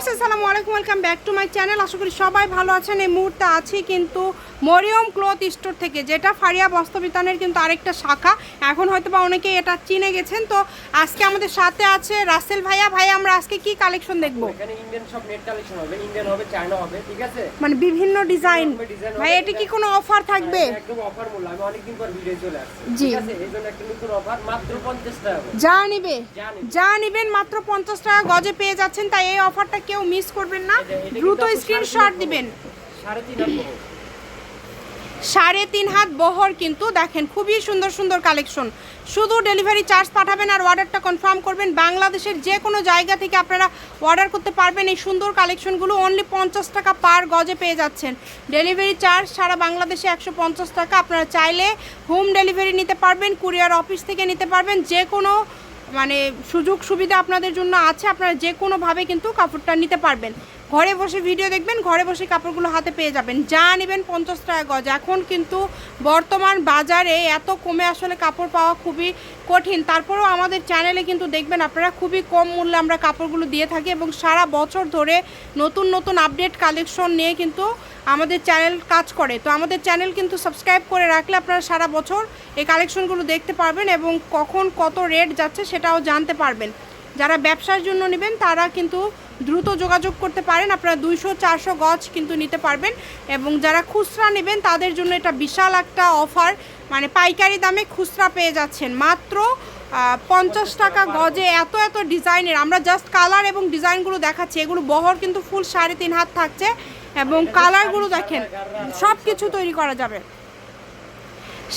Viewers আসসালামু আলাইকুম welcome back to my channel. আশা করি সবাই ভালো আছেন এই মুহূর্তে আছি কিন্তু মরিয়ম ক্লথ স্টোর থেকে যেটা ফারিয়া বস্ত্রবিতানের কিন্তু আরেকটা শাখা। এখন হয়তো বা অনেকেই এটা চিনে গেছেন। তো আজকে আমাদের সাথে আছে রাসেল ভাইয়া। ভাইয়া আমরা আজকে কি কালেকশন দেখব? এখানে ইন্ডিয়ান সব নেট কালেকশন হবে। ইন্ডিয়ান হবে চায়না হবে ঠিক আছে? মানে বিভিন্ন ডিজাইন ভাই এটা কি কোনো অফার থাকবে? একদম অফার মূল্য। আমি অনেকদিন পর ভিডিও চলে আসছি। ঠিক আছে? এই জন্য একটা নতুন অফার মাত্র 50 টাকা যা নিবে। যা নিবে। যা নিবেন মাত্র পঞ্চাশ টাকা গজে পেয়ে যাচ্ছেন। তাই এই অফারটা কেউ মিস করবেন না। দ্রুত স্ক্রিনশট দিবেন। সাড়ে তিন হাত বহর। সাড়ে তিন হাত বহর কিন্তু দেখেন খুবই সুন্দর সুন্দর কালেকশন শুধু ডেলিভারি চার্জ পাঠাবেন আর অর্ডারটা কনফার্ম করবেন। বাংলাদেশের যে কোনো জায়গা থেকে আপনারা অর্ডার করতে পারবেন। এই সুন্দর কালেকশনগুলো অনলি পঞ্চাশ টাকা পার গজে পেয়ে যাচ্ছেন। ডেলিভারি চার্জ সারা বাংলাদেশে একশো পঞ্চাশ টাকা। আপনারা চাইলে হোম ডেলিভারি নিতে পারবেন কুরিয়ার অফিস থেকে নিতে পারবেন। যে কোনো মানে সুযোগ সুবিধা আপনাদের জন্য আছে আপনারা যে কোনোভাবে কিন্তু কাপড়টা নিতে পারবেন। ঘরে বসে ভিডিও দেখবেন, ঘরে বসে কাপড়গুলো হাতে পেয়ে যাবেন। যা নেবেন পঞ্চাশ টাকা গজ। এখন কিন্তু বর্তমান বাজারে এত কমে আসলে কাপড় পাওয়া খুবই কঠিন। তারপরেও আমাদের চ্যানেলে কিন্তু দেখবেন আপনারা খুবই কম মূল্যে আমরা কাপড়গুলো দিয়ে থাকি এবং সারা বছর ধরে নতুন নতুন আপডেট কালেকশন নিয়ে কিন্তু আমাদের চ্যানেল কাজ করে। তো আমাদের চ্যানেল কিন্তু সাবস্ক্রাইব করে রাখলে আপনারা সারা বছর এই কালেকশনগুলো দেখতে পারবেন এবং কখন কত রেট যাচ্ছে সেটাও জানতে পারবেন। যারা ব্যবসার জন্য নেবেন তারা কিন্তু দ্রুত যোগাযোগ করতে পারেন। আপনারা দুইশো চারশো গজ কিন্তু নিতে পারবেন এবং যারা খুচরা নেবেন তাদের জন্য এটা বিশাল একটা অফার। মানে পাইকারি দামে খুচরা পেয়ে যাচ্ছেন। মাত্র পঞ্চাশ টাকা গজে এত এত ডিজাইনের। আমরা জাস্ট কালার এবং ডিজাইনগুলো দেখাচ্ছি। এগুলো বহর কিন্তু ফুল সাড়ে তিন হাত থাকছে এবং কালারগুলো দেখেন সব কিছু তৈরি করা যাবে।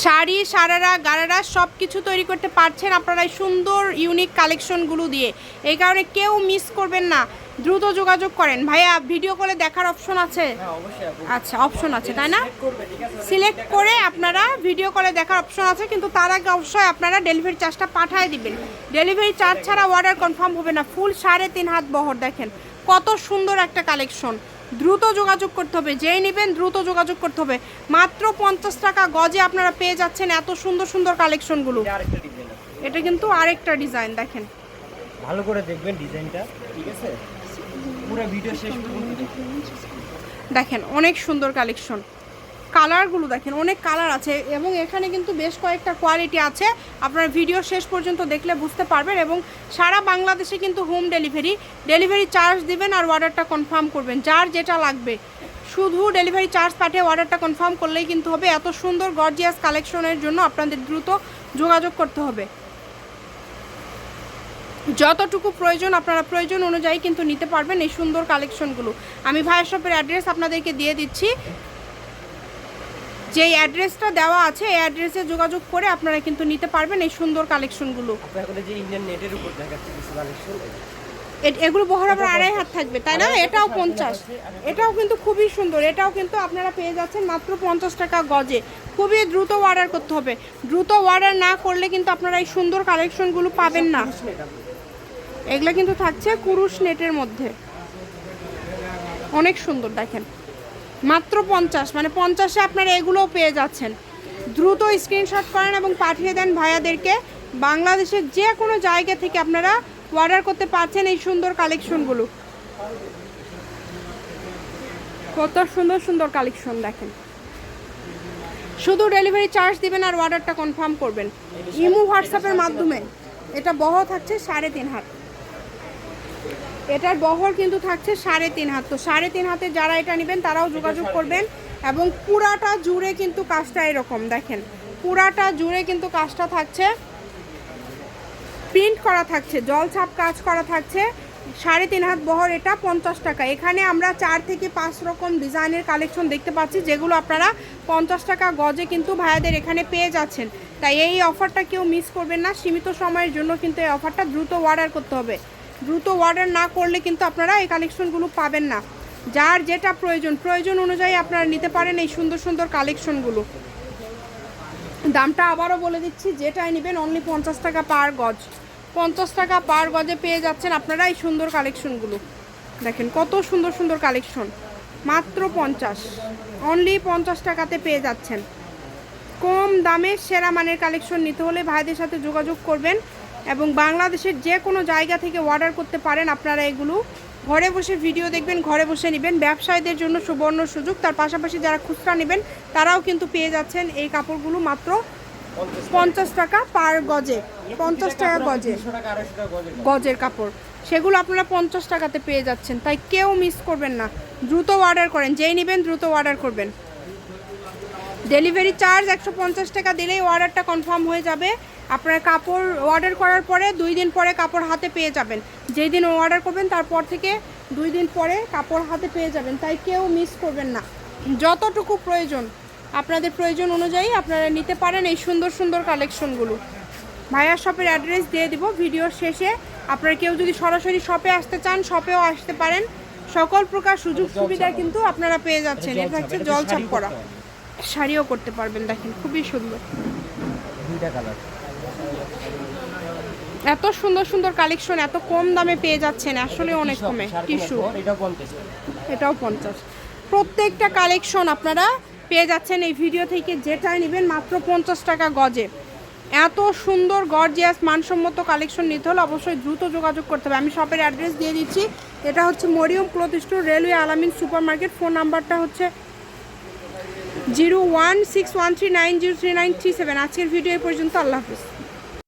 শাড়ি সারারা গারারা সব কিছু তৈরি করতে পারছেন আপনারা এই সুন্দর ইউনিক কালেকশনগুলো দিয়ে। এই কারণে কেউ মিস করবেন না। দ্রুত যোগাযোগ করেন। ভাইয়া ভিডিও কলে দেখার অপশন আছে? হ্যাঁ আচ্ছা অপশন আছে তাই না? সিলেক্ট করে আপনারা ভিডিও কলে দেখার অপশন আছে কিন্তু তার আগে অবশ্যই আপনারা ডেলিভারি চার্জটা পাঠিয়ে দিবেন। ডেলিভারি চার্জ ছাড়া অর্ডার কনফার্ম হবে না। ফুল সাড়ে তিন হাত বহর দেখেন। কত সুন্দর একটা কালেকশন দ্রুত যোগাযোগ করতে হবে যেই নেবেন দ্রুত যোগাযোগ করতে হবে। মাত্র পঞ্চাশ টাকা গজে আপনারা পেয়ে যাচ্ছেন এত সুন্দর সুন্দর কালেকশনগুলো। এটা আরেকটা এটা কিন্তু আরেকটা ডিজাইন দেখেন। ভালো করে দেখবেন ডিজাইনটা ঠিক আছে? পুরো ভিডিও শেষ। দেখেন অনেক সুন্দর কালেকশন। কালারগুলো দেখেন, অনেক কালার আছে এবং এখানে কিন্তু বেশ কয়েকটা কোয়ালিটি আছে। আপনার ভিডিও শেষ পর্যন্ত দেখলে বুঝতে পারবেন এবং সারা বাংলাদেশে কিন্তু হোম ডেলিভারি ডেলিভারি চার্জ দিবেন আর অর্ডারটা কনফার্ম করবেন, যার যেটা লাগবে। শুধু ডেলিভারি চার্জ পাঠিয়ে অর্ডারটা কনফার্ম করলেই কিন্তু হবে। এত সুন্দর গর্জিয়াস কালেকশনের জন্য আপনাদের দ্রুত যোগাযোগ করতে হবে। যতটুকু প্রয়োজন আপনারা প্রয়োজন অনুযায়ী কিন্তু নিতে পারবেন এই সুন্দর কালেকশনগুলো আমি ভাইয়ের শপের অ্যাড্রেস আপনাদেরকে দিয়ে দিচ্ছি। যে অ্যাড্রেসটা দেওয়া আছে এই অ্যাড্রেসে যোগাযোগ করে আপনারা কিন্তু নিতে পারবেন এই সুন্দর কালেকশনগুলো যে ইন্ডিয়ান নেটের উপর দেখাচ্ছে কিছু কালেকশন এ- এগুলো বহর আবার আড়াই হাত থাকবে তাই না? এটাও পঞ্চাশ। এটাও কিন্তু খুবই সুন্দর এটাও কিন্তু আপনারা পেয়ে যাচ্ছেন মাত্র পঞ্চাশ টাকা গজে। খুবই দ্রুত অর্ডার করতে হবে। দ্রুত অর্ডার না করলে কিন্তু আপনারা এই সুন্দর কালেকশনগুলো পাবেন না। এগুলো কিন্তু থাকছে কুরুশ নেটের মধ্যে। অনেক সুন্দর দেখেন। মাত্র পঞ্চাশ মানে পঞ্চাশে আপনারা এগুলোও পেয়ে যাচ্ছেন। দ্রুত স্ক্রিনশট করেন এবং পাঠিয়ে দেন ভাইয়াদেরকে। বাংলাদেশের যে কোনো জায়গা থেকে আপনারা অর্ডার করতে পারছেন এই সুন্দর কালেকশনগুলো কত সুন্দর সুন্দর কালেকশন দেখেন। শুধু ডেলিভারি চার্জ দিবেন আর অর্ডারটা কনফার্ম করবেন। ইমো হোয়াটসঅ্যাপের মাধ্যমে। এটা বহ থাকছে সাড়ে তিন হাত। এটার বহর কিন্তু থাকছে সাড়ে তিন হাত। তো সাড়ে তিন হাতে যারা এটা নেবেন তারাও যোগাযোগ করবেন এবং পুরাটা জুড়ে কিন্তু কাজটা এরকম দেখেন। পুরাটা জুড়ে কিন্তু কাজটা থাকছে প্রিন্ট করা থাকছে জল ছাপ কাজ করা থাকছে। সাড়ে তিন হাত বহর এটা পঞ্চাশ টাকা। এখানে আমরা চার থেকে পাঁচ রকম ডিজাইনের কালেকশন দেখতে পাচ্ছি যেগুলো আপনারা পঞ্চাশ টাকা গজে কিন্তু ভাইয়াদের এখানে পেয়ে যাচ্ছেন। তাই এই অফারটা কেউ মিস করবেন না। সীমিত সময়ের জন্য কিন্তু এই অফারটা দ্রুত অর্ডার করতে হবে। দ্রুত অর্ডার না করলে কিন্তু আপনারা এই কালেকশনগুলো পাবেন না। যার যেটা প্রয়োজন প্রয়োজন অনুযায়ী আপনারা নিতে পারেন এই সুন্দর সুন্দর কালেকশনগুলো দামটা আবারও বলে দিচ্ছি, যেটাই নেবেন অনলি পঞ্চাশ টাকা পার গজ। পঞ্চাশ টাকা পার গজে পেয়ে যাচ্ছেন আপনারা এই সুন্দর কালেকশনগুলো দেখেন কত সুন্দর সুন্দর কালেকশন মাত্র পঞ্চাশ। অনলি পঞ্চাশ টাকাতে পেয়ে যাচ্ছেন। কম দামে সেরা মানের কালেকশন নিতে হলে ভাইদের সাথে যোগাযোগ করবেন। এবং বাংলাদেশের যে কোনো জায়গা থেকে অর্ডার করতে পারেন আপনারা এগুলো। ঘরে বসে ভিডিও দেখবেন, ঘরে বসে নেবেন। ব্যবসায়ীদের জন্য সুবর্ণ সুযোগ। তার পাশাপাশি যারা খুচরা নেবেন, তারাও কিন্তু পেয়ে যাচ্ছেন এই কাপড়গুলো মাত্র পঞ্চাশ টাকা পার গজে। পঞ্চাশ টাকা গজে। গজের কাপড়। সেগুলো আপনারা পঞ্চাশ টাকাতে পেয়ে যাচ্ছেন। তাই কেউ মিস করবেন না। দ্রুত অর্ডার করেন। যেই নেবেন দ্রুত অর্ডার করবেন। ডেলিভারি চার্জ একশো পঞ্চাশ টাকা দিলেই অর্ডারটা কনফার্ম হয়ে যাবে। আপনার কাপড় অর্ডার করার পরে দুই দিন পরে কাপড় হাতে পেয়ে যাবেন। যেই দিন অর্ডার করবেন, তারপর থেকে দুই দিন পরে কাপড় হাতে পেয়ে যাবেন। তাই কেউ মিস করবেন না। যতটুকু প্রয়োজন, আপনাদের প্রয়োজন অনুযায়ী আপনারা নিতে পারেন এই সুন্দর সুন্দর কালেকশনগুলো ভাইয়ার শপের অ্যাড্রেস দিয়ে দিব। ভিডিওর শেষে আপনারা কেউ যদি সরাসরি শপে আসতে চান শপেও আসতে পারেন। সকল প্রকার সুযোগ সুবিধা কিন্তু আপনারা পেয়ে যাচ্ছেন। এটা হচ্ছে জল ছাপ করা। শাড়িও করতে পারবেন দেখেন খুবই সুন্দর। এত সুন্দর সুন্দর কালেকশন এত কম দামে পেয়ে যাচ্ছেন আসলে অনেক কমে। টিস্যু। এটাও পঞ্চাশ। প্রত্যেকটা কালেকশন আপনারা পেয়ে যাচ্ছেন এই ভিডিও থেকে যেটাই নেবেন মাত্র পঞ্চাশ টাকা গজে। এত সুন্দর গর্জিয়াস মানসম্মত কালেকশন নিতে হলে অবশ্যই দ্রুত যোগাযোগ করতে হবে। আমি শপের অ্যাড্রেস দিয়ে দিচ্ছি। এটা হচ্ছে Mariam cloth store railway Alamin super market phone নাম্বারটা হচ্ছে zero one six one three nine zero three nine three seven. আজকের ভিডিও পর্যন্ত। আল্লাহ হাফিজ।